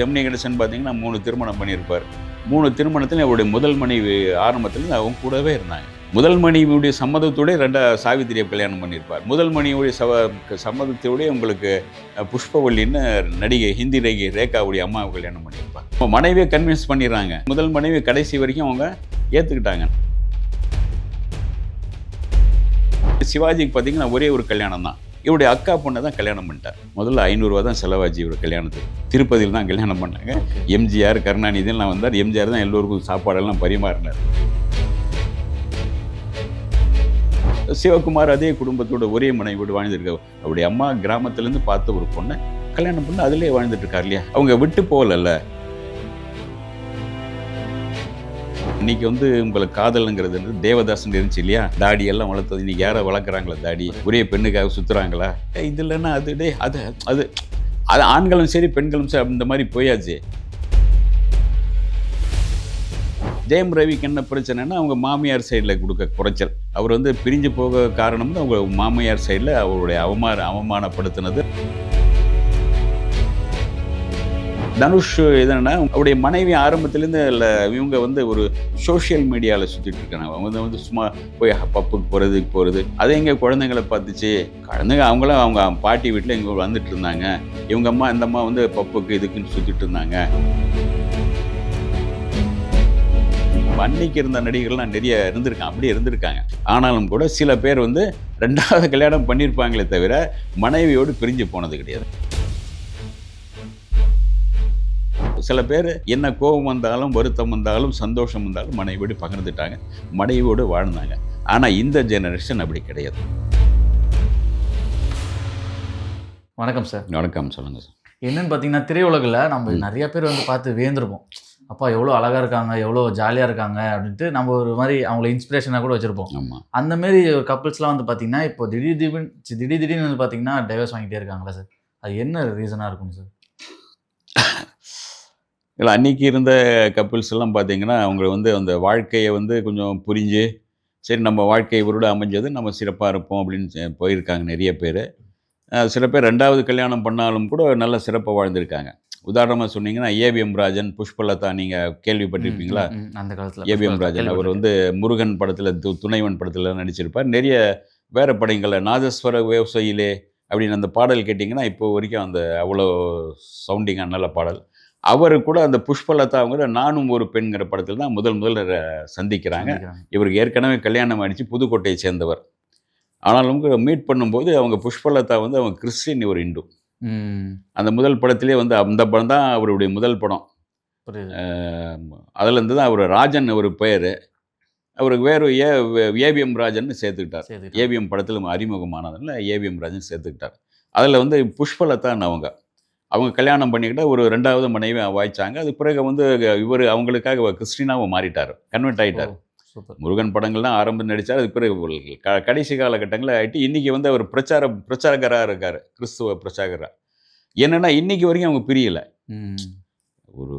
ஜெமினி கணேசன் பார்த்தீங்கன்னா மூணு திருமணம் பண்ணியிருப்பார். மூணு திருமணத்தில் அவருடைய முதல் மனைவி ஆரம்பத்தில் அவங்க கூடவே இருந்தாங்க. முதல் மனைவியுடைய சம்மதத்தோடய ரெண்டா சாவித்திரியை கல்யாணம் பண்ணியிருப்பார். முதல் மனைவியுடைய சவ சம்மதத்தோடய உங்களுக்கு புஷ்பவல்லின்னு நடிகை ஹிந்தி நடிகை ரேகாவுடைய அம்மாவை கல்யாணம் பண்ணியிருப்பார். இப்போ மனைவியை கன்வின்ஸ் பண்ணிடுறாங்க. முதல் மனைவி கடைசி வரைக்கும் அவங்க ஏற்றுக்கிட்டாங்க சிவாஜிக்கு பார்த்தீங்கன்னா ஒரே ஒரு கல்யாணம் தான் இவருடைய அக்கா பொண்ணை தான் கல்யாணம் பண்ணிட்டார். முதல்ல ஐநூறுரூவா தான் செலவாச்சு இவர் கல்யாணத்துக்கு. திருப்பதியில் தான் கல்யாணம் பண்ணாங்க. எம்ஜிஆர் கருணாநிதியெல்லாம் வந்தார். எம்ஜிஆர் தான் எல்லோருக்கும் சாப்பாடெல்லாம் பரிமாறினார். சிவகுமார் அதே குடும்பத்தோட ஒரே மனைவியோடு வாழ்ந்துருக்கார். அவருடைய அம்மா கிராமத்துலேருந்து பார்த்த ஒரு பொண்ணை கல்யாணம் பண்ணி அதிலே வாழ்ந்துட்டு இருக்கார் இல்லையா? அவங்க விட்டு போகலல்ல. இன்னைக்கு வந்து உங்களுக்கு காதலுங்கிறது வந்து தேவதாசன் இருந்துச்சு இல்லையா? தாடி எல்லாம் வளர்த்தது. இன்னைக்கு யாரை வளர்க்குறாங்களா தாடி? ஒரே பெண்ணுக்காக சுற்றுறாங்களா இது இல்லைன்னா அது டே அது அது அது ஆண்களும் சரி பெண்களும் சரி இந்த மாதிரி போயாச்சு. ஜெயம் ரவிக்கு என்ன பிரச்சனைனா அவங்க மாமியார் சைடில் கொடுக்க குறைச்சல். அவர் வந்து பிரிஞ்சு போக காரணம்னு அவங்க மாமியார் சைடில் அவருடைய அவமான அவமானப்படுத்தினது. தனுஷ் எதுன்னா அவருடைய மனைவி ஆரம்பத்துலேருந்து இல்லை இவங்க வந்து ஒரு சோஷியல் மீடியாவில் சுற்றிட்டு இருக்காங்க. அவங்க வந்து சும்மா போய் பப்புக்கு போகிறதுக்கு போகிறது அதே எங்கள் குழந்தைங்களை பார்த்துச்சு. குழந்தைங்க அவங்களும் அவங்க பாட்டி வீட்டில் இங்கே வந்துட்டு இருந்தாங்க. இவங்க அம்மா இந்த அம்மா வந்து பப்புக்கு இதுக்குன்னு சுற்றிட்டு இருந்தாங்க. அன்னைக்கு இருந்த நடிகர்கள்லாம் நிறைய இருந்திருக்காங்க அப்படியே இருந்திருக்காங்க. ஆனாலும் கூட சில பேர் வந்து ரெண்டாவது கல்யாணம் பண்ணியிருப்பாங்களே தவிர மனைவியோடு பிரிஞ்சு போனது கிடையாது. சில பேர் என்ன கோபம் வந்தாலும் வருத்தம் வந்தாலும் சந்தோஷம் வந்தாலும் மனைவியோடு பகிர்ந்துட்டாங்க. மனைவியோடு வாழ்ந்தாங்க. ஆனால் இந்த ஜெனரேஷன் அப்படி கிடையாது. வணக்கம் சார் வணக்கம். சொல்லுங்கள் சார் என்னன்னு பார்த்தீங்கன்னா திரையுலகில் நம்ம. நிறைய பேர் வந்து பார்த்து வியந்திருப்போம். அப்பா எவ்வளோ அழகாக இருக்காங்க எவ்வளோ ஜாலியாக இருக்காங்க அப்படின்ட்டு நம்ம ஒரு மாதிரி அவங்கள இன்ஸ்பிரேஷனாக கூட வச்சுருப்போம். ஆமாம் அந்த மாதிரி கப்புள்ஸ்லாம் வந்து பார்த்தீங்கன்னா இப்போ திடீர் திடீர்னு திடீர் திடீர்னு வந்து பார்த்தீங்கன்னா டைவர்ஸ் வாங்கிட்டே இருக்காங்களா சார் அது என்ன ரீசனாக இருக்கும் சார் இல்லை அன்னைக்கு இருந்த கப்பிள்ஸ் எல்லாம் பார்த்தீங்கன்னா அவங்க வந்து அந்த வாழ்க்கையை வந்து கொஞ்சம் புரிஞ்சு சரி நம்ம வாழ்க்கை இவரோட அமைஞ்சது நம்ம சிறப்பாக இருப்போம் அப்படின்னு போயிருக்காங்க நிறைய பேர். சில பேர் ரெண்டாவது கல்யாணம் பண்ணாலும் கூட நல்ல சிறப்பாக வாழ்ந்திருக்காங்க. உதாரணமாக சொன்னீங்கன்னா ஏவிஎம் ராஜன் புஷ்பலதா நீங்கள் கேள்விப்பட்டிருப்பீங்களா? அந்த காலத்தில் ஏவிஎம் ராஜன் அவர் வந்து முருகன் படத்தில் து துணைவன் படத்தில் நடிச்சிருப்பார். நிறைய வேற படங்களில் நாதஸ்வர விவசாயிலே அப்படின்னு அந்த பாடல் கேட்டிங்கன்னா இப்போ வரைக்கும் அந்த அவ்வளோ சவுண்டிங்கான நல்ல பாடல். அவர் கூட அந்த புஷ்பலதாங்கிற நானும் ஒரு பெண்கிற படத்தில் தான் முதல் முதல்ல ர- சந்திக்கிறாங்க. இவருக்கு ஏற்கனவே கல்யாணம் ஆயிடுச்சு புதுக்கோட்டையை சேர்ந்தவர். ஆனாலும் மீட் பண்ணும்போது அவங்க புஷ்பலதா வந்து அவங்க கிறிஸ்டின் ஒரு இந்து. ம். அந்த முதல் படத்திலே வந்து அந்த படம் தான் அவருடைய முதல் படம். அதுலேருந்து தான் அவர் ராஜன் ஒரு பெயர் அவருக்கு வேறு ஏ ஏவிஎம் ராஜன் சேர்த்துக்கிட்டார். சரி ஏவிஎம் படத்தில் அறிமுகமானதில் ஏவிஎம் ராஜன் சேர்த்துக்கிட்டார். அதில் வந்து புஷ்பலதான் அவங்க. அவங்க கல்யாணம் பண்ணிக்கிட்ட ஒரு ரெண்டாவது மனைவி வாய்ச்சாங்க. அது பிறகு வந்து இவர் அவங்களுக்காக கிறிஸ்டினாவும் மாறிட்டார். கன்வெர்ட் ஆகிட்டார் முருகன் படங்கள்லாம் ஆரம்பம் நடித்தார் அது பிறகு கடைசி காலகட்டங்களில் ஆகிட்டு இன்றைக்கி வந்து அவர் பிரச்சார பிரச்சாரகராக இருக்கார். கிறிஸ்துவ பிரச்சாரகராக என்னென்னா இன்றைக்கி வரைக்கும் அவங்க பிரியலை. ஒரு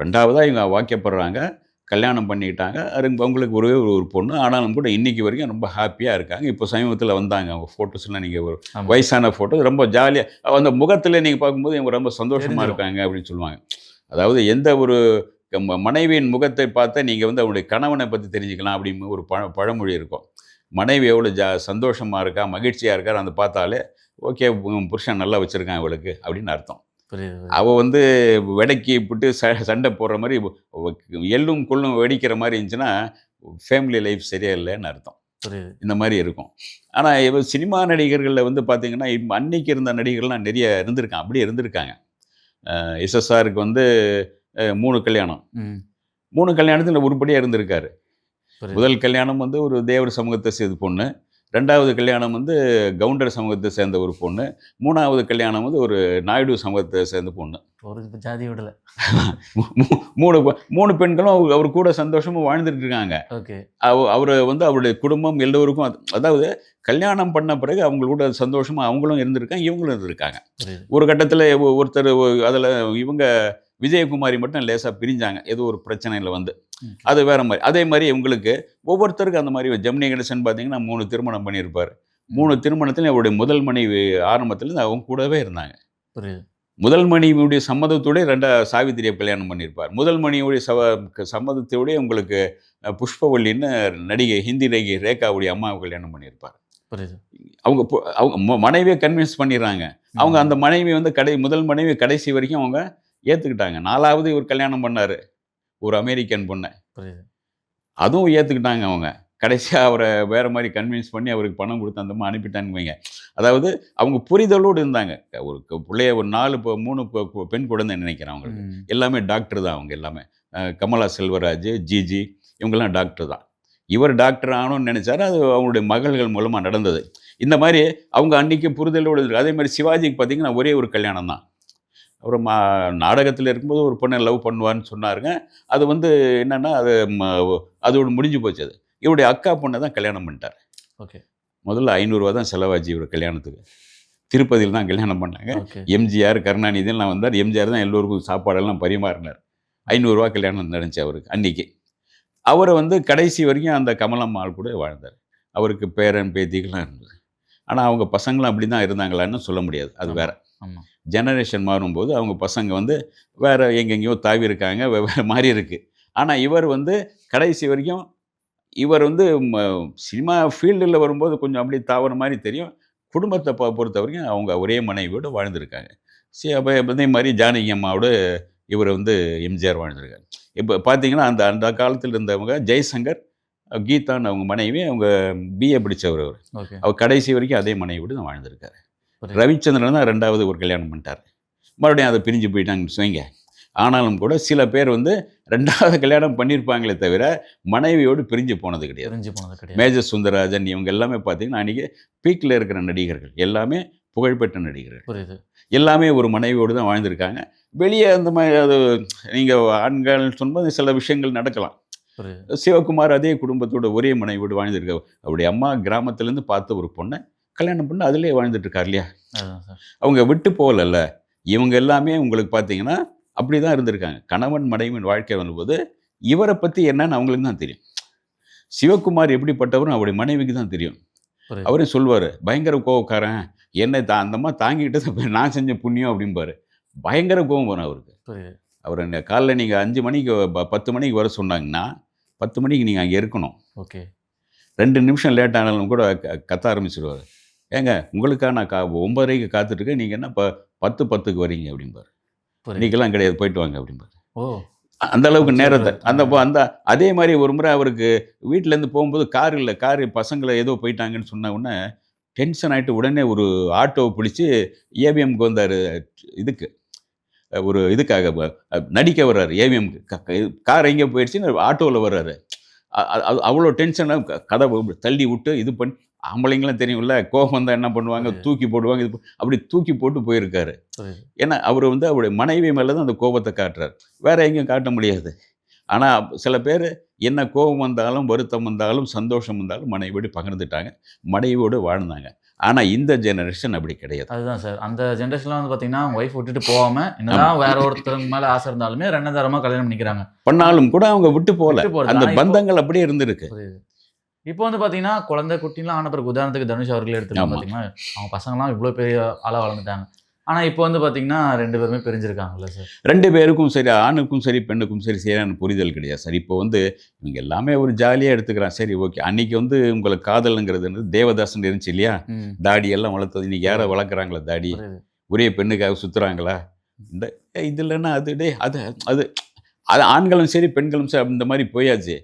ரெண்டாவதாக இவங்க வாக்கியப்படுறாங்க. கல்யாணம் பண்ணிக்கிட்டாங்க. அவங்களுக்கு ஒரே ஒரு ஒரு பொண்ணு. ஆனாலும் கூட இன்றைக்கி வரைக்கும் ரொம்ப ஹாப்பியாக இருக்காங்க. இப்போ சமீபத்தில் வந்தாங்க அவங்க ஃபோட்டோஸ்லாம் நீங்கள் ஒரு. வயசான ஃபோட்டோ ரொம்ப ஜாலியாக அந்த முகத்தில் நீங்கள் பார்க்கும்போது இவங்க ரொம்ப சந்தோஷமாக. இருக்காங்க அப்படின்னு சொல்லுவாங்க. அதாவது எந்த ஒரு மனைவியின் முகத்தை பார்த்தா நீங்கள் வந்து அவருடைய கணவனை பற்றி தெரிஞ்சுக்கலாம் அப்படின்னு ஒரு பழ பழமொழி இருக்கும். மனைவி எவ்வளோ ஜா சந்தோஷமாக இருக்கா மகிழ்ச்சியாக இருக்கா அந்த பார்த்தாலே ஓகே புருஷன் நல்லா வச்சுருக்கான் இவளுக்கு அப்படின்னு அர்த்தம். அவள் வந்து வெடக்கி விட்டு ச சண்டை போடுற மாதிரி எள்ளும் கொள்ளும் வெடிக்கிற மாதிரி இருந்துச்சுன்னா ஃபேமிலி லைஃப் சரியா இல்லைன்னு அர்த்தம். இந்த மாதிரி இருக்கும். ஆனால் இவ சினிமா நடிகர்களில் வந்து பார்த்தீங்கன்னா இப்போ அன்னைக்கு இருந்த நடிகர்கள்லாம் நிறைய இருந்திருக்காங்க. அப்படியே இருந்திருக்காங்க. எஸ்எஸ்ஆருக்கு வந்து மூணு கல்யாணம். மூணு கல்யாணத்தில் உருப்படியாக இருந்திருக்காரு. முதல் கல்யாணம் வந்து ஒரு தேவர் சமூகத்தை சேர்ந்த பொண்ணு. ரெண்டாவது கல்யாணம் வந்து கவுண்டர் சமூகத்தை சேர்ந்த ஒரு பொண்ணு. மூணாவது கல்யாணம் வந்து ஒரு நாயுடு சமூகத்தை சேர்ந்த பொண்ணு. ஒரு ஜாதி விடல. மூணு மூணு பெண்களும் அவர் கூட சந்தோஷமா வாழ்ந்துட்டு இருக்காங்க. ஓகே. அவ அவர் வந்து அவருடைய குடும்பம் எல்லோருக்கும் அது- அதாவது கல்யாணம் பண்ண பிறகு அவங்களோட சந்தோஷமா அவங்களும் இருந்திருக்காங்க இவங்களும் இருந்திருக்காங்க. ஒரு கட்டத்தில் ஒருத்தர் அதுல இவங்க விஜயகுமாரி மட்டும் லேசாக பிரிஞ்சாங்க. ஏதோ ஒரு பிரச்சனையில் வந்து. அது வேற மாதிரி. அதே மாதிரி இவங்களுக்கு ஒவ்வொருத்தருக்கும் அந்த மாதிரி ஜெமினி கணேசன் பார்த்தீங்கன்னா மூணு திருமணம் பண்ணியிருப்பார். மூணு திருமணத்தில் அவருடைய முதல் மனைவி ஆரம்பத்தில் அவங்க கூடவே இருந்தாங்க. முதல் மனைவியுடைய சம்மதத்தோட ரெண்டா சாவித்திரியை கல்யாணம் பண்ணியிருப்பார். முதல் மனைவியுடைய சவ சம்மதத்தோட உங்களுக்கு புஷ்பவல்லின்னு நடிகை ஹிந்தி நடிகை ரேகாவுடைய அம்மாவை கல்யாணம் பண்ணியிருப்பார். அவங்க அவங்க மனைவியை கன்வின்ஸ் பண்ணிடுறாங்க. அவங்க அந்த மனைவி வந்து கடை முதல் மனைவி கடைசி வரைக்கும் அவங்க ஏற்றுக்கிட்டாங்க நாலாவது இவர் கல்யாணம் பண்ணார். ஒரு அமெரிக்கன் பொண்ணை. அதுவும் ஏற்றுக்கிட்டாங்க அவங்க. கடைசியாக அவரை வேறு மாதிரி கன்வின்ஸ் பண்ணி அவருக்கு பணம் கொடுத்து அந்த மாதிரி அனுப்பிட்டாங்க வைங்க. அதாவது அவங்க புரிதலோடு இருந்தாங்க. ஒரு பிள்ளைய ஒரு நாலு இப்போ மூணு பெண் குழந்தை நினைக்கிறேன் அவங்களுக்கு. எல்லாமே டாக்டர் தான் அவங்க எல்லாமே. கமலா செல்வராஜ் ஜிஜி இவங்கெல்லாம் டாக்டர் தான். இவர் டாக்டர் ஆகணும்னு நினைச்சாரு. அது அவங்களுடைய மகள்கள் மூலமாக நடந்தது. இந்த மாதிரி அவங்க அன்னைக்கு புரிதலோடு இருக்கு அதே மாதிரி சிவாஜிக்கு பார்த்தீங்கன்னா ஒரே ஒரு கல்யாணம் தான். அவர் மா நாடகத்தில் இருக்கும்போது ஒரு பொண்ணை லவ் பண்ணுவான்னு சொன்னாருங்க. அது வந்து என்னன்னா அது ம- அதோடு முடிஞ்சு போச்சு அது. இவருடைய அக்கா பொண்ணை தான் கல்யாணம் பண்ணிட்டார். ஓகே. முதல்ல ஐநூறுரூவா தான் செலவாச்சு இவர் கல்யாணத்துக்கு. திருப்பதியில் தான் கல்யாணம் பண்ணாங்க. எம்ஜிஆர் கருணாநிதியெல்லாம் வந்தார். எம்ஜிஆர் தான் எல்லோருக்கும் சாப்பாடெல்லாம் பரிமாறினார். ஐநூறுரூவா கல்யாணம் நடந்துச்சு அவருக்கு அன்னைக்கு. அவரை வந்து கடைசி வரைக்கும் அந்த கமலம்மாள் கூட வாழ்ந்தார். அவருக்கு பேரன் பேத்திகள்லாம் இருந்தது. ஆனால் அவங்க பசங்களும் அப்படி தான் இருந்தாங்களான்னு சொல்ல முடியாது. அது வேற. ஜெனரேஷன் மாறும்போது அவங்க பசங்க வந்து வேற எங்கெங்கேயோ தாவி இருக்காங்க வெவ்வேறு மாதிரி இருக்கு. ஆனால் இவர் வந்து கடைசி வரைக்கும் இவர் வந்து சினிமா ஃபீல்டில் வரும்போது கொஞ்சம் அப்படி தாவற மாதிரி தெரியும். குடும்பத்தை பொறுத்த வரைக்கும் அவங்க ஒரே மனைவியோடு வாழ்ந்திருக்காங்க. சரி அப்போ அதே மாதிரி ஜானகி அம்மாவோட இவர் வந்து எம்ஜிஆர் வாழ்ந்திருக்காங்க இப்போ பார்த்தீங்கன்னா அந்த அந்த காலத்தில் இருந்தவங்க ஜெய்சங்கர் கீதான்னு அவங்க மனைவி அவங்க பிஏ படித்தவர் அவர். அவர் கடைசி வரைக்கும் அதே மனைவியோடு தான் வாழ்ந்திருக்காரு. ரவிச்சந்திரன் தான் ரெண்டாவது ஒரு கல்யாணம் பண்ணிட்டார். மறுபடியும் அதை பிரிஞ்சு போயிட்டாங்கன்னு சொல்லுங்க ஆனாலும் கூட சில பேர் வந்து ரெண்டாவது கல்யாணம் பண்ணியிருப்பாங்களே தவிர மனைவியோடு பிரிஞ்சு போனது கிடையாது. தெரிஞ்சு போனது கிடையாது. மேஜர் சுந்தரராஜன் இவங்க எல்லாமே பார்த்தீங்கன்னா அன்றைக்கி பீக்கில் இருக்கிற நடிகர்கள் எல்லாமே புகழ்பெற்ற நடிகர்கள். புரியுது. எல்லாமே ஒரு மனைவியோடு தான் வாழ்ந்திருக்காங்க. வெளியே அந்த மாதிரி அது நீங்கள் ஆண்கள் சொல்லும்போது சில விஷயங்கள் நடக்கலாம். சிவகுமார் அதே குடும்பத்தோட ஒரே மனைவியோடு வாழ்ந்திருக்க அவருடைய அம்மா கிராமத்துலேருந்து பார்த்த ஒரு பொண்ணை கல்யாணம் பண்ணி அதிலே வாழ்ந்துட்டு இருக்கார் இல்லையா அவங்க விட்டு போகலல்ல. இவங்க எல்லாமே உங்களுக்கு பார்த்தீங்கன்னா அப்படி தான் இருந்திருக்காங்க. கணவன் மனைவியின் வாழ்க்கை வரும்போது இவரை பற்றி என்னன்னு அவங்களுக்கு தான் தெரியும். சிவகுமார் எப்படிப்பட்டவரும் அவருடைய மனைவிக்கு தான் தெரியும். அவரே சொல்வார் பயங்கர கோவக்காரன். என்னை தா அந்தம்மா தாங்கிட்டு தான் நான் செஞ்ச புண்ணியம் அப்படிம்பாரு. பயங்கர கோவம் வரும் அவருக்கு. அவர் இந்த காலைல நீங்கள் அஞ்சு மணிக்கு பத்து மணிக்கு வர சொன்னாங்கன்னா பத்து மணிக்கு நீங்கள் அங்கே இருக்கணும். ஓகே. ரெண்டு நிமிஷம் லேட் ஆனாலும் கூட க- கத்த ஆரம்பிச்சிடுவார் ஏங்க உங்களுக்காக நான் கா ஒன்பதரைக்கு காத்துட்ருக்கேன். நீங்கள் என்ன ப பத்து பத்துக்கு வரீங்க அப்படிம்பார். புரியுது. இன்னைக்கெல்லாம் கிடையாது போயிட்டு வாங்க அப்படிம்பார். ஓ. அந்த அளவுக்கு நேரத்தை. அந்த அந்த அதே மாதிரி ஒரு முறை அவருக்கு வீட்டிலேருந்து போகும்போது கார் இல்லை கார் பசங்களை ஏதோ போயிட்டாங்கன்னு சொன்ன உடனே டென்ஷன் ஆகிட்டு உடனே ஒரு ஆட்டோவை பிடிச்சி ஏவிஎம்க்கு வந்தார். இதுக்கு ஒரு இதுக்காக நடிக்க வர்றாரு ஏவிஎம்க்கு கார் எங்கே போயிடுச்சுன்னு ஆட்டோவில் வர்றாரு. அது அவ்வளோ டென்ஷனாக கதை தள்ளி விட்டு இது பண்ணி ஆம்பளைங்களாம் தெரியும்ல கோபம் வந்தால் என்ன பண்ணுவாங்க. தூக்கி போடுவாங்க இது அப்படி தூக்கி போட்டு போயிருக்காரு. ஏன்னா அவர் வந்து அவருடைய மனைவி மேலே தான் அந்த கோபத்தை காட்டுறார். வேற எங்கேயும் காட்ட முடியாது. ஆனால் சில பேர் என்ன கோபம் வந்தாலும் வருத்தம் வந்தாலும் சந்தோஷம் வந்தாலும் மனைவியோடு பகிர்ந்துட்டாங்க. மனைவியோடு வாழ்ந்தாங்க. ஆனால் இந்த ஜெனரேஷன் அப்படி கிடையாது. அதுதான் சார். அந்த ஜென்ரேஷன்ல வந்து பாத்தீங்கன்னா ஒய்ஃப் விட்டுட்டு போகாம என்னதான் வேற ஒருத்தருக்கு மேல ஆசை இருந்தாலுமே ரெண்டாயிரமா கல்யாணம் பண்ணிக்கிறாங்க. பண்ணாலும் கூட அவங்க விட்டு போகல. அந்த பந்தங்கள் அப்படியே இருந்திருக்கு. இப்போ வந்து பாத்தீங்கன்னா குழந்தை குட்டிலாம் ஆன பிறகு உதாரணத்துக்கு தனுஷ் அவர்களே எடுத்துக்கலாம் ஆமா. பாத்தீங்கன்னா அவங்க பசங்கலாம் இவ்வளோ பெரிய ஆளா வளர்ந்துட்டாங்க. ஆனா இப்போ வந்து பாத்தீங்கன்னா ரெண்டு பேருமே பிரிஞ்சிருக்காங்கல்ல சார். ரெண்டு பேருக்கும் சரி ஆணுக்கும் சரி பெண்ணுக்கும் சரி சரியான புரிதல் கிடையாது சார். இப்போ வந்து இவங்க எல்லாமே ஒரு ஜாலியாக எடுத்துக்கிறான் சரி ஓகே. அன்னைக்கு வந்து உங்களுக்கு காதலுங்கிறது வந்து தேவதாசன் இருந்துச்சு இல்லையா? தாடி எல்லாம் வளர்த்தது. இன்னைக்கு யாரை வளர்க்குறாங்களா தாடி? ஒரே பெண்ணுக்காக சுற்றுறாங்களா இந்த இது இல்லைன்னா அது? டே அது அது அது ஆண்களும் சரி பெண்களும் சரி இந்த மாதிரி போயாச்சு.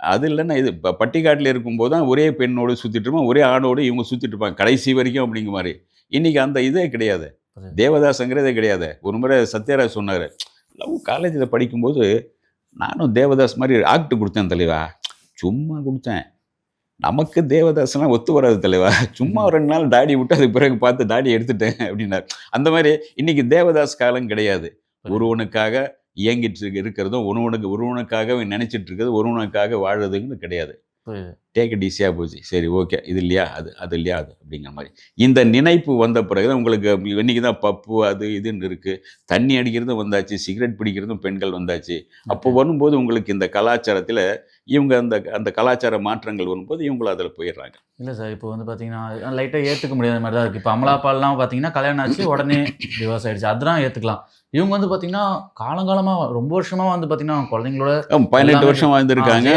அது இல்லைன்னா இது இப்போ பட்டிக்காட்டில் இருக்கும்போது தான் ஒரே பெண்ணோடு சுற்றிட்டு இருப்பான் ஒரே ஆணோடு இவங்க சுற்றிட்டு இருப்பாங்க கடைசி வரைக்கும் அப்படிங்கிற மாதிரி. இன்றைக்கி அந்த இதே கிடையாது. தேவதாஸுங்கிறதே தேவதாசங்கிறதே கிடையாது. ஒரு முறை சத்யராஜ் சொன்னார் லவ் காலேஜில் படிக்கும்போது நானும் தேவதாஸ் மாதிரி ஆக்ட் கொடுத்தேன் தலைவா. சும்மா கொடுத்தேன். நமக்கு தேவதாஸ்லாம் ஒத்து வராது தலைவா. சும்மா ஒரு ரெண்டு நாள் தாடி விட்டு அதுக்கு பிறகு பார்த்து தாடி எடுத்துட்டேன் அப்படின்னார். அந்த மாதிரி இன்னைக்கு தேவதாஸ் காலம் கிடையாது. ஒருவனுக்காக இயங்கிட்டு இருக்க- இருக்கிறதும் ஒருவனுக்கு ஒருவனுக்காக நினைச்சிட்டு இருக்கிறது ஒருவனுக்காக வாழுறதுன்னு கிடையாது. டேக் ஈஸியாக போச்சு. சரி ஓகே இது இல்லையா? அது அது இல்லையா? அது அப்படிங்கிற மாதிரி. இந்த நினைப்பு வந்த பிறகு தான் உங்களுக்கு இன்னைக்கு தான் பப்பு அது இதுன்னு இருக்குது தண்ணி அடிக்கிறதும் வந்தாச்சு சிகரெட் பிடிக்கிறதும் பெண்கள் வந்தாச்சு. அப்போ வரும்போது உங்களுக்கு இந்த கலாச்சாரத்தில் இவங்க அந்த அந்த கலாச்சார மாற்றங்கள் வரும்போது இவங்களும் அதில் போயிடுறாங்க. இல்லை சார் இப்போ வந்து பார்த்தீங்கன்னா லைட்டாக ஏற்றுக்க முடியாத மாதிரி தான் இருக்குது இப்போ அமலாப்பால்லாம் பார்த்தீங்கன்னா கல்யாணம் ஆச்சு உடனே டிவோர்ஸ் ஆயிடுச்சு. அதெல்லாம் ஏற்றுக்கலாம் இவங்க வந்து பார்த்தீங்கன்னா காலங்காலமாக ரொம்ப வருஷமாக வந்து பார்த்தீங்கன்னா குழந்தைங்களோட பதினெட்டு வருஷம் வாழ்ந்திருக்காங்க.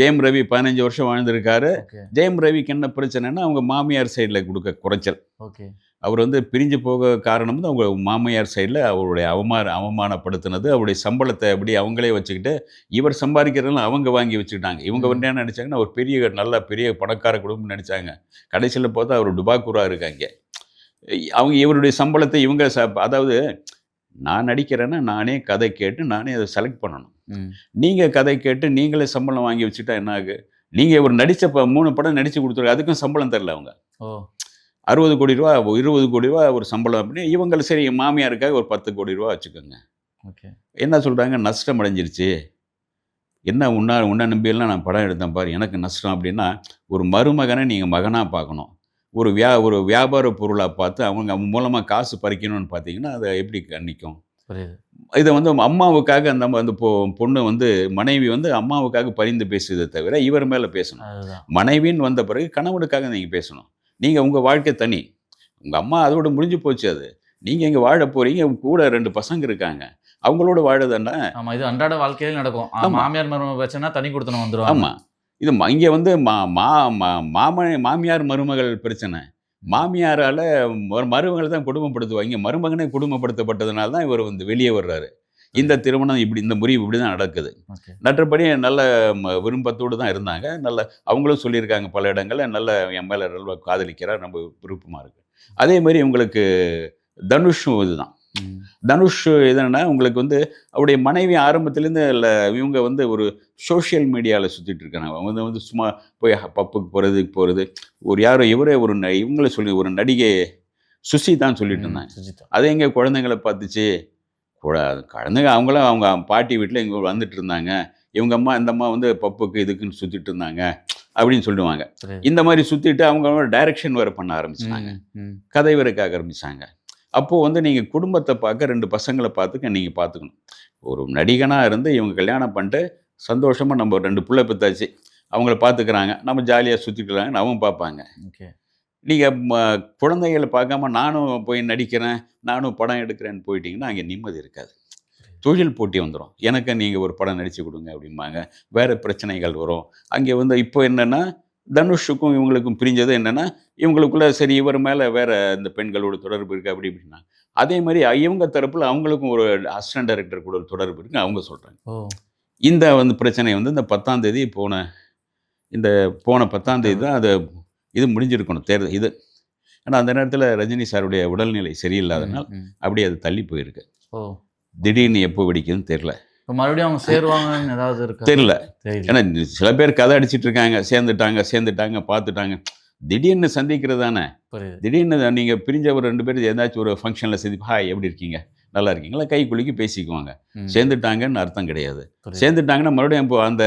ஜெயம் ரவி பதினஞ்சு வருஷம் வாழ்ந்திருக்காரு. ஜெயம் ரவிக்கு என்ன பிரச்சனைன்னா அவங்க மாமியார் சைடில் கொடுக்க குறைச்சல். ஓகே. அவர் வந்து பிரிஞ்சு போக காரணம் வந்து அவங்க மாமியார் சைடில் அவருடைய அவமான அவமானப்படுத்தினது அவருடைய சம்பளத்தை அப்படி அவங்களே வச்சுக்கிட்டு இவர் சம்பாதிக்கிறதெல்லாம் அவங்க வாங்கி வச்சுக்கிட்டாங்க. இவங்க. வந்து என்ன நினச்சாங்கன்னா ஒரு பெரிய நல்ல பெரிய பணக்கார குடும்பம் நினச்சாங்க. கடைசியில் பார்த்தா அவர் டுபாக்கூரா இருக்காங்க. அவங்க இவருடைய சம்பளத்தை இவங்க அதாவது நான் நடிக்கிறேன்னா நானே கதை கேட்டு நானே அதை செலக்ட் பண்ணணும். நீங்கள் கதை கேட்டு நீங்களே சம்பளம் வாங்கி வச்சுட்டா என்ன ஆகு? நீங்கள் ஒரு நடித்த மூணு படம் நடித்து கொடுத்துரு அதுக்கும் சம்பளம் தரல அவங்க. ஓ. அறுபது கோடி ரூபா இருபது கோடி ரூபா ஒரு சம்பளம் அப்படின்னு இவங்க சரி மாமியாருக்காக ஒரு பத்து கோடி ரூபா வச்சுக்கோங்க. ஓகே. என்ன சொல்கிறாங்க நஷ்டம் அடைஞ்சிருச்சு. என்ன உன்னா உன்னை நம்பியெல்லாம் நான் படம் எடுத்தேன் பாரு எனக்கு நஷ்டம் அப்படின்னா ஒரு மருமகனை நீங்கள் மகனாக பார்க்கணும். ஒரு வியா ஒரு வியாபார பொருளாக பார்த்து அவங்க அவங்க மூலமாக காசு பறிக்கணும்னு பார்த்தீங்கன்னா அதை எப்படி நிற்கும் இதை வந்து அம்மாவுக்காக அந்த அந்த பொ பொண்ணு வந்து மனைவி வந்து அம்மாவுக்காக பரிந்து பேசுதே தவிர இவர் மேலே பேசணும். மனைவின்னு வந்த பிறகு கணவனுக்காக நீங்கள் பேசணும். நீங்கள் உங்கள் வாழ்க்கை தனி. உங்கள் அம்மா அதோட முடிஞ்சு போச்சு அது. நீங்கள் இங்கே வாழ போகிறீங்க கூட ரெண்டு பசங்க இருக்காங்க. அவங்களோட வாழதானே? ஆமா இது அன்றாட வாழ்க்கையில நடக்கும். மாமியார் மருமக பிரச்சனை தனி கொடுத்தனம் வந்துருவாங்க. ஆமாம் இது இங்கே வந்து மா மா மா- மாம மாமியார் மருமகள் பிரச்சனை. மாமியாரால் மருமகள் தான் குடும்பப்படுத்துவாங்க. மருமகனே குடும்பப்படுத்தப்பட்டதுனால தான் இவர் வந்து வெளியே வர்றாரு. இந்த திருமணம் இப்படி இந்த முறிவு இப்படி தான் நடக்குது. ஓகே. மற்றபடி நல்ல விருப்பத்தோடு தான் இருந்தாங்க. நல்ல அவங்களும் சொல்லியிருக்காங்க பல இடங்களில் நல்ல என் மேலே நல்ல காதலிக்கிறார் நம்ம விருப்பமாக இருக்குது அதே மாதிரி உங்களுக்கு தனுஷும் இதுதான். தனுஷ் எதுனா உங்களுக்கு வந்து அவருடைய மனைவி ஆரம்பத்துலேருந்து இல்லை இவங்க வந்து ஒரு சோஷியல் மீடியாவில் சுற்றிட்டு இருக்காங்க. அவங்க வந்து வந்து சும்மா போய் பப்புக்கு போகிறது போகிறது ஒரு யாரோ இவரே ஒரு இவங்கள சொல்லி ஒரு நடிகை சுசி தான் சொல்லிட்டு இருந்தாங்க. அது எங்கே குழந்தைங்கள பார்த்துச்சு. குழ- குழந்தைங்க அவங்களும் அவங்க பாட்டி வீட்டில் இங்கே வந்துட்டு இருந்தாங்க இவங்க அம்மா இந்த அம்மா வந்து பப்புக்கு இதுக்குன்னு சுற்றிட்டு இருந்தாங்க அப்படின்னு சொல்லுவாங்க. இந்த மாதிரி சுற்றிட்டு அவங்க டைரக்ஷன் வேறு பண்ண ம். கதை வரைக்காக ஆரம்பிச்சாங்க. அப்போது வந்து நீங்கள் குடும்பத்தை பார்க்க ரெண்டு பசங்களை பார்த்துக்க நீங்கள் பார்த்துக்கணும். ஒரு நடிகனாக இருந்து இவங்க கல்யாணம் பண்ணிட்டு சந்தோஷமாக நம்ம ரெண்டு பிள்ளை பெற்றாச்சு அவங்கள பார்த்துக்கிறாங்க. நம்ம ஜாலியாக சுற்றிக்கிறாங்க அவங்க பார்ப்பாங்க. ஓகே. நீங்கள் குழந்தைகளை பார்க்காம நானும் போய் நடிக்கிறேன் நானும் படம் எடுக்கிறேன்னு போயிட்டீங்கன்னா அங்கே நிம்மதி இருக்காது. தொழில் போட்டி வந்துடும் எனக்கு நீங்கள் ஒரு படம் நடித்து கொடுங்க அப்படிம்பாங்க. வேறு பிரச்சனைகள் வரும். அங்கே வந்து இப்போ என்னென்னா தனுஷுக்கும் இவங்களுக்கும் பிரிஞ்சது என்னென்னா இவங்களுக்குள்ள சரி இவர் மேலே வேற இந்த பெண்களோட தொடர்பு இருக்குது அப்படி இப்படின்னா. அதே மாதிரி இவங்க தரப்பில் அவங்களுக்கும் ஒரு அசிஸ்டன்ட் டைரக்டர் கூட ஒரு தொடர்பு இருக்குன்னு அவங்க சொல்கிறாங்க இந்த வந்து பிரச்சனை வந்து இந்த பத்தாம் தேதி போன இந்த போன பத்தாம் தேதி தான் அது இது முடிஞ்சிருக்கணும். தேர்தல் இது ஏன்னா அந்த நேரத்தில் ரஜினி சாருடைய உடல்நிலை சரியில்லாதனால். அப்படியே அது தள்ளி போயிருக்கு. ஓ. திடீர்னு எப்போ வெடிக்குதுன்னு தெரில இப்போ மறுபடியும் அவங்க சேருவாங்கன்னு ஏதாவது இருக்கா? தெரியல. ஏன்னா சில பேர் கதை அடிச்சிட்டு இருக்காங்க. சேர்ந்துட்டாங்க சேர்ந்துட்டாங்க பார்த்துட்டாங்க. திடீர்னு சந்திக்கிறது தானே? திடீர்னு நீங்கள் பிரிஞ்ச ஒரு ரெண்டு பேர் ஏதாச்சும் ஒரு ஃபங்க்ஷனில் சந்திப்பு ஹாய் எப்படி இருக்கீங்க? நல்லா இருக்கீங்களா? கை குலுக்கி பேசிக்குவாங்க. சேர்ந்துட்டாங்கன்னு அர்த்தம் கிடையாது. சேர்ந்துட்டாங்கன்னா மறுபடியும் இப்போ அந்த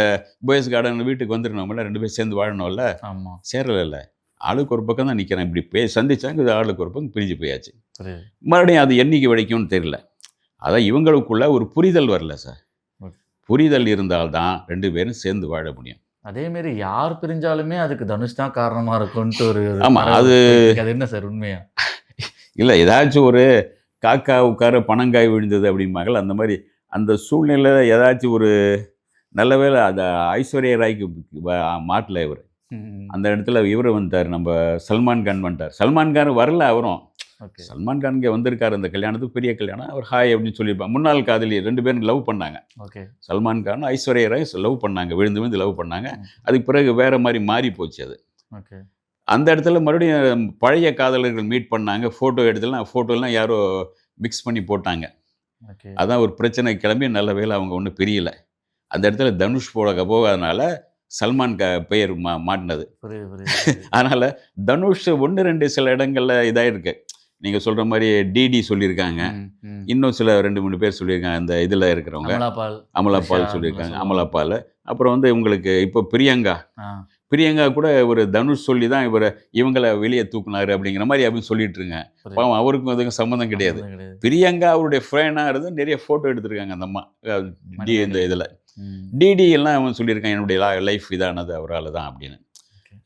பாய்ஸ் கார்டன் வீட்டுக்கு வந்துடணும்ல ரெண்டு பேர் சேர்ந்து வாழணும்ல. ஆமா. சேரலைல்ல ஆளுக்கு ஒரு பக்கம் தான் நிற்கிறேன் இப்படி பே சந்திச்சாங்க இது ஆளுக்கு ஒரு பக்கம் பிரிஞ்சு போயாச்சு. மறுபடியும் அது என்னைக்கு வரைக்கும்னு தெரியல. அதான் இவங்களுக்குள்ள ஒரு புரிதல் வரல சார். புரிதல் இருந்தால்தான் ரெண்டு பேரும் சேர்ந்து வாழ முடியும். அதே மாதிரி யார் பிரிஞ்சாலுமே அதுக்கு தனுஷ் தான் காரணமா இருக்கும்ட்டு ஒரு ஒரு ஆமா, பரவல் அது-. அது என்ன சார் உண்மையா? இல்லை ஏதாச்சும் ஒரு காக்கா உட்கார பனங்காய் விழுந்தது அப்படிம்பாங்கல்ல அந்த மாதிரி அந்த சூழ்நிலையில் ஏதாச்சும் ஒரு நல்ல வேளை அந்த ஐஸ்வர்யா ராய்க்கு மாட்டல இவர். அந்த இடத்துல இவர் வந்துட்டார் நம்ம சல்மான் கான் வந்துட்டார். சல்மான் கான் வரல அவரும். சல்மான் கான் இங்கே வந்திருக்காரு அந்த கல்யாணத்துக்கு பெரிய கல்யாணம். அவர் ஹாய் அப்படின்னு சொல்லியிருப்பாங்க முன்னாள் காதலி ரெண்டு பேரும் லவ் பண்ணாங்க. ஓகே. சல்மான் கான் ஐஸ்வர்யா ராய் லவ் பண்ணாங்க விழுந்து விழுந்து லவ் பண்ணாங்க. அதுக்கு பிறகு வேற மாதிரி மாறி போச்சு அது. ஓகே. அந்த இடத்துல மறுபடியும் பழைய காதலர்கள் மீட் பண்ணாங்க. ஃபோட்டோ எடுத்துலாம் ஃபோட்டோலாம் யாரோ மிக்ஸ் பண்ணி போட்டாங்க. அதான் ஒரு பிரச்சனை கிளம்பி நல்ல வேளை அவங்க ஒன்றும் பிரியல. அந்த இடத்துல தனுஷ் போட போகாதனால சல்மான் க பெயர் மா மாட்டினது. அதனால் தனுஷ் ஒன்று ரெண்டு சில இடங்களில் இதாக இருக்கு நீங்கள் சொல்கிற மாதிரி டிடி சொல்லியிருக்காங்க. இன்னும் சில ரெண்டு மூணு பேர் சொல்லியிருக்காங்க அந்த இதில் இருக்கிறவங்க. அமலாபால் த்ரிஷா, சொல்லியிருக்காங்க. அமலாபால் அப்புறம் வந்து உங்களுக்கு இப்போ பிரியங்கா. பிரியங்கா கூட ஒரு தனுஷ் சொல்லி தான் இவரை இவங்களை வெளியே தூக்குனாரு அப்படிங்கிற மாதிரி அப்படின்னு சொல்லிட்டு இருங்க புரியுது. பாவம் அவருக்கும் அதுக்கும் சம்மந்தம் கிடையாது. பிரியங்கா அவருடைய ஃபேனாக இருந்து நிறைய ஃபோட்டோ எடுத்திருக்காங்க அந்த அம்மா. டி இந்த இதில். டிடி எல்லாம் அவன் சொல்லியிருக்கான் என்னுடைய லைஃப் இதானது அவரால் தான் அப்படின்னு.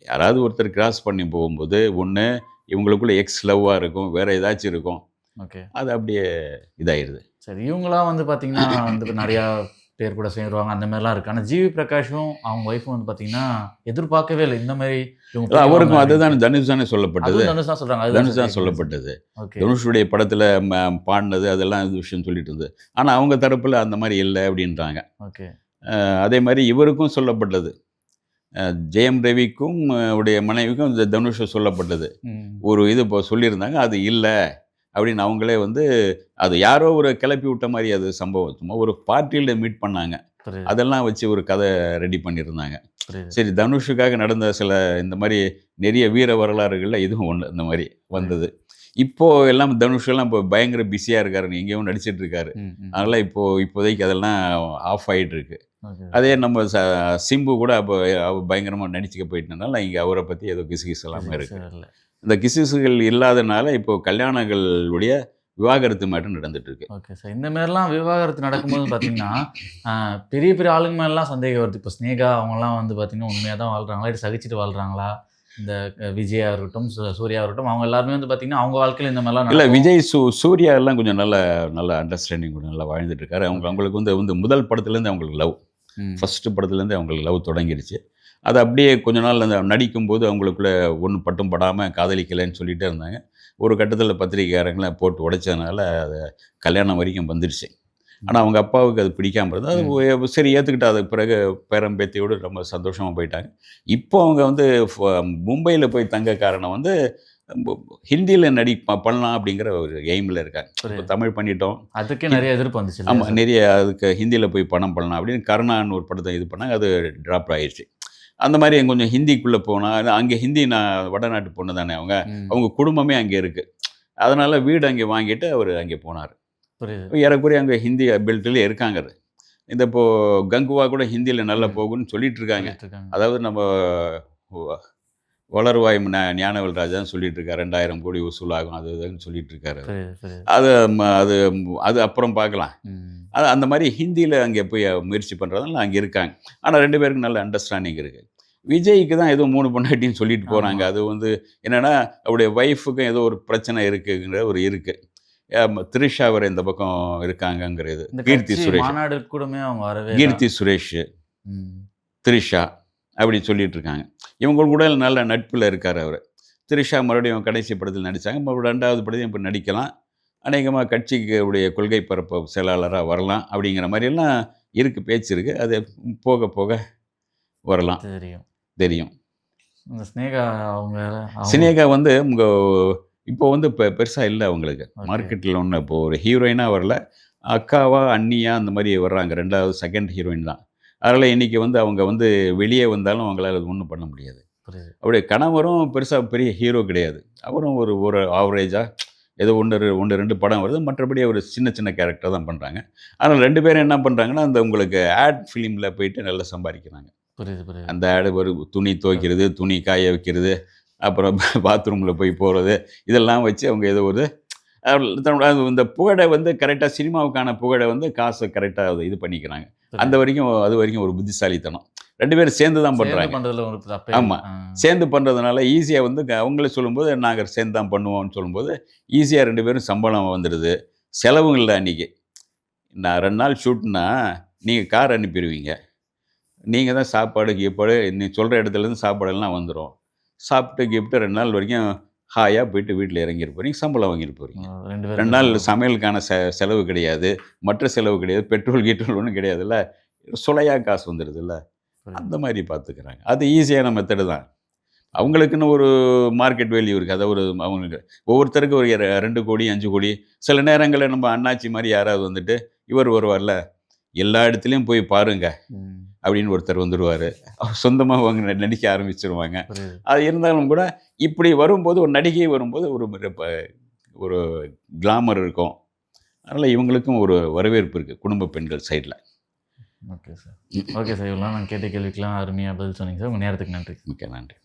யாராவது ஒருத்தர் கிராஸ் பண்ணி போகும்போது ஒன்று இவங்களுக்குள்ள எக்ஸ் லவ்வாக இருக்கும் வேற ஏதாச்சும் இருக்கும். ஓகே. அது அப்படியே இதாயிருது. சரி இவங்களாம் வந்து பார்த்தீங்கன்னா வந்து நிறையா பேர் கூட சேருவாங்க அந்த மாதிரிலாம் இருக்கு. ஆனால் ஜிவி பிரகாஷும் அவங்க ஒய்ஃபும் வந்து பார்த்தீங்கன்னா எதிர்பார்க்கவே இல்லை. இந்த மாதிரி அவருக்கும் அதுதான் தனுஷ் தானே சொல்லப்பட்டது. தனுஷ் தான் சொல்றாங்க. தனுஷ் தான் சொல்லப்பட்டது. தனுஷுடைய படத்தில் பாடினது அதெல்லாம் இது விஷயம் சொல்லிட்டு இருந்தது. ஆனால் அவங்க தரப்பில் அந்த மாதிரி இல்லை அப்படின்றாங்க. ஓகே அதே மாதிரி இவருக்கும் சொல்லப்பட்டது. ஜெயம் ரவிக்கும் உடைய மனைவிக்கும் இந்த தனுஷை சொல்லப்பட்டது. ஒரு இது இப்போ சொல்லியிருந்தாங்க அது இல்லை. அப்படின்னு அவங்களே வந்து அது யாரோ ஒரு கிளப்பி விட்ட மாதிரி அது சம்பவம். சும்மா ஒரு பார்ட்டியில் மீட் பண்ணாங்க. அதெல்லாம் வச்சு ஒரு கதை ரெடி பண்ணியிருந்தாங்க. சரி தனுஷுக்காக நடந்த சில இந்த மாதிரி நிறைய வீர வரலாறுகளில் இதுவும் ஒன்று இந்த மாதிரி வந்தது. இப்போ எல்லாம் தனுஷ் எல்லாம் இப்போ பயங்கர பிஸியாக இருக்காரு எங்கேயும் நடிச்சிட்டு இருக்காரு. அதனால் இப்போ இப்போதைக்கு அதெல்லாம் ஆஃப் ஆயிட்டு இருக்கு அதே நம்ம சிம்பு கூட அப்போ பயங்கரமாக நடிச்சுக்க போயிட்டனால இங்கே அவரை பற்றி ஏதோ கிசுகிசு எல்லாமே இருக்கு. இந்த கிசுகிசுகள் இல்லாதனால இப்போ கல்யாணங்களுடைய விவாகரத்து மட்டும் நடந்துட்டு இருக்கு ஓகே சார் இந்த மாதிரிலாம் விவாகரத்து நடக்கும்போது பார்த்தீங்கன்னா பெரிய பெரிய ஆளுங்க மேலாம் சந்தேகம் வருது. இப்போ ஸ்னேகா அவங்கலாம் வந்து பார்த்தீங்கன்னா உண்மையாக தான் வாழ்றாங்களா? இல்லை சகிச்சுட்டு வாழ்றாங்களா? இந்த விஜயா இருக்கட்டும் சூர்யா இருக்கட்டும் அவங்க எல்லாருமே வந்து பார்த்தீங்கன்னா அவங்க வாழ்க்கையில் இந்த மாதிரிலாம் இல்லை. விஜய் சூ சூர்யா எல்லாம் கொஞ்சம் நல்ல நல்ல அண்டர்ஸ்டாண்டிங் கூட நல்லா வாழ்ந்துட்டு இருக்காரு அவங்க அவங்களுக்கு வந்து வந்து முதல் படத்துலேருந்து அவங்களுக்கு லவ் ஃபஸ்ட்டு படத்துலேருந்து அவங்களுக்கு லவ் தொடங்கிருச்சு. அது அப்படியே கொஞ்ச நாள் அந்த நடிக்கும்போது அவங்களுக்குள்ள ஒன்றும் பட்டும் படாமல் காதலிக்கலைன்னு சொல்லிட்டே இருந்தாங்க. ஒரு கட்டத்தில் பத்திரிக்கையாரங்களை போட்டு உடைச்சதுனால அது கல்யாணம் வரைக்கும் வந்துருச்சு. ஆனால் அவங்க அப்பாவுக்கு அது பிடிக்காம இருந்தது. அது சரி ஏற்றுக்கிட்டு அதுக்கு பிறகு பேரம் பேத்தியோடு ரொம்ப சந்தோஷமாக போயிட்டாங்க. இப்போ அவங்க வந்து மும்பையில் போய் தங்க காரணம் வந்து ஹிந்தியில் நடி ப- பண்ணலாம் அப்படிங்கிற ஒரு எய்மில் இருக்காங்க. இப்போ. தமிழ் பண்ணிட்டோம். அதுக்கே நிறைய எதிர்ப்பு வந்துச்சு ஆமாம்? நிறைய அதுக்கு ஹிந்தியில் போய் படம் பண்ணலாம் அப்படின்னு கருணான்னு ஒரு படத்தை இது பண்ணாங்க. அது ட்ராப் ஆயிடுச்சு. அந்த மாதிரி கொஞ்சம் ஹிந்திக்குள்ளே போனால் அங்கே ஹிந்தி நான் வடநாட்டு பொண்ணு தானே அவங்க. அவங்க குடும்பமே அங்கே இருக்குது அதனால் வீடு அங்கே வாங்கிட்டு அவர் அங்கே போனார். ஏறக்குறைய அங்கே ஹிந்தி பெல்ட்டில் இருக்காங்க இந்த இப்போ கங்குவா கூட ஹிந்தியில் நல்லா போகும்னு சொல்லிட்டு இருக்காங்க. அதாவது நம்ம வளர்வாய் ஞானவேல் ராஜா சொல்லிட்டு இருக்காரு. ரெண்டாயிரம் கோடி வசூலாகும் அது இதுன்னு சொல்லிட்டு இருக்காரு அது அது அது அப்புறம் பார்க்கலாம். அது அந்த மாதிரி ஹிந்தியில் அங்கே போய் முயற்சி பண்ணுறதுனால அங்கே இருக்காங்க. ஆனால் ரெண்டு பேருக்கும் நல்ல அண்டர்ஸ்டாண்டிங் இருக்குது விஜய்க்கு தான் ஏதோ மூணு பொண்டாட்டின்னு சொல்லிட்டு போகிறாங்க. அது வந்து என்னென்னா அவருடைய ஒய்ஃபுக்கும் ஏதோ ஒரு பிரச்சனை இருக்குங்கிற ஒரு இருக்குது த்ரிஷா அவர் இந்த பக்கம் இருக்காங்கங்கிறது. கீர்த்தி சுரேஷ். மாநாடு கூடமே அவங்க வரவே. கீர்த்தி சுரேஷ் த்ரிஷா அப்படி சொல்லிட்டு இருக்காங்க. இவங்க கூட நல்ல நட்பில் இருக்கார் அவர். த்ரிஷா மறுபடியும் கடைசி படத்தில் நடித்தாங்க மறுபடியும் ரெண்டாவது படத்தையும் இப்போ நடிக்கலாம். அநேகமாக கட்சிக்கு உடைய கொள்கை பரப்பு செயலாளராக வரலாம் அப்படிங்கிற மாதிரியெல்லாம் இருக்குது பேச்சு இருக்குது அது போக போக வரலாம். தெரியும். தெரியும். ஸ்னேகா அவங்க சினேகா வந்து உங்கள் இப்போ வந்து இப்போ பெருசாக இல்லை அவங்களுக்கு. மார்க்கெட்டில் ஒன்று இப்போ ஒரு ஹீரோயினாக வரல. அக்காவா அண்ணியா அந்த மாதிரி வர்றாங்க. ரெண்டாவது செகண்ட் ஹீரோயின் தான். அதனால் இன்றைக்கி வந்து அவங்க வந்து வெளியே வந்தாலும் அவங்களால ஒன்றும் பண்ண முடியாது. அவருடைய கணவரும் பெருசாக பெரிய ஹீரோ கிடையாது. அவரும் ஒரு ஒரு ஆவரேஜாக ஏதோ ஒன்று ஒன்று ரெண்டு படம் வருது. மற்றபடி ஒரு சின்ன சின்ன கேரக்டர் தான் பண்ணுறாங்க ஆனால் ரெண்டு பேரும் என்ன பண்ணுறாங்கன்னா அந்த உங்களுக்கு ஆட் ஃபிலிமில் போயிட்டு நல்லா சம்பாதிக்கிறாங்க. அந்த ஆடு ஒரு துணி துவைக்கிறது துணி காய வைக்கிறது அப்புறம் பாத்ரூமில் போய் போகிறது இதெல்லாம் வச்சு அவங்க ஏதோ ஒரு தன்னோட அது இந்த புகழை வந்து கரெக்டாக சினிமாவுக்கான புகழை வந்து காசை கரெக்டாக இது பண்ணிக்கிறாங்க. அந்த வரைக்கும் அது வரைக்கும் ஒரு புத்திசாலித்தனம். ரெண்டு பேரும் சேர்ந்து தான் பண்ணுறாங்க பண்றதுல ஒரு தப்பே ஆமா. இல்லை. ஆ. சேர்ந்து பண்ணுறதுனால ஈஸியாக வந்து க- அவங்களே சொல்லும்போது நாங்கள் சேர்ந்து தான் பண்ணுவோம்னு சொல்லும்போது ஈஸியாக ரெண்டு பேரும் சம்பளம் வந்துடுது செலவும் இல்லை அன்றைக்கி நான் ரெண்டு நாள் ஷூட்னா நீங்கள் கார் அனுப்பிடுவீங்க நீங்கள் தான் சாப்பாடு கீப்பாடு நீ சொல்கிற இடத்துலேருந்து சாப்பாடெல்லாம் வந்துடும் சாப்பிட்டு கீப்பிட்டு ரெண்டு நாள் வரைக்கும் ஹாயாக போயிட்டு வீட்டில் இறங்கிட்டு போறீங்க சம்பளம் வாங்கிட்டு போகிறீங்க ரெண்டு நாள் சமையலுக்கான செ செலவு கிடையாது மற்ற செலவு கிடையாது பெட்ரோல் கீட்ரோல் ஒன்றும் கிடையாதுல்ல சுளையாக காசு வந்துடுதுல்ல அந்த மாதிரி பார்த்துக்கிறாங்க அது ஈஸியான மெத்தடு தான். அவங்களுக்குன்னு ஒரு மார்க்கெட் வேல்யூ இருக்குது அதை ஒரு அவங்களுக்கு ஒவ்வொருத்தருக்கும் ஒரு ரெண்டு கோடி அஞ்சு கோடி. சில நேரங்களில் நம்ம அண்ணாச்சி மாதிரி யாராவது வந்துட்டு இவர் வருவார்ல எல்லா இடத்துலையும் போய் பாருங்க. அப்படின்னு ஒருத்தர் வந்துடுவார் அவர் சொந்தமாக அவங்க நடிக்க ஆரம்பிச்சிருவாங்க. அது இருந்தாலும் கூட இப்படி வரும்போது ஒரு நடிகை வரும்போது ஒரு ஒரு கிளாமர் இருக்கும். அதனால் இவங்களுக்கும் ஒரு வரவேற்பு இருக்குது குடும்ப பெண்கள் சைடில் ஓகே சார். ஓகே சார் இவ்வளோ நான் கேட்ட கேள்விக்கெல்லாம் அருமையாக பதில் சொன்னீங்க சார். உங்கள் நேரத்துக்கு நன்றி மிக்க நன்றி.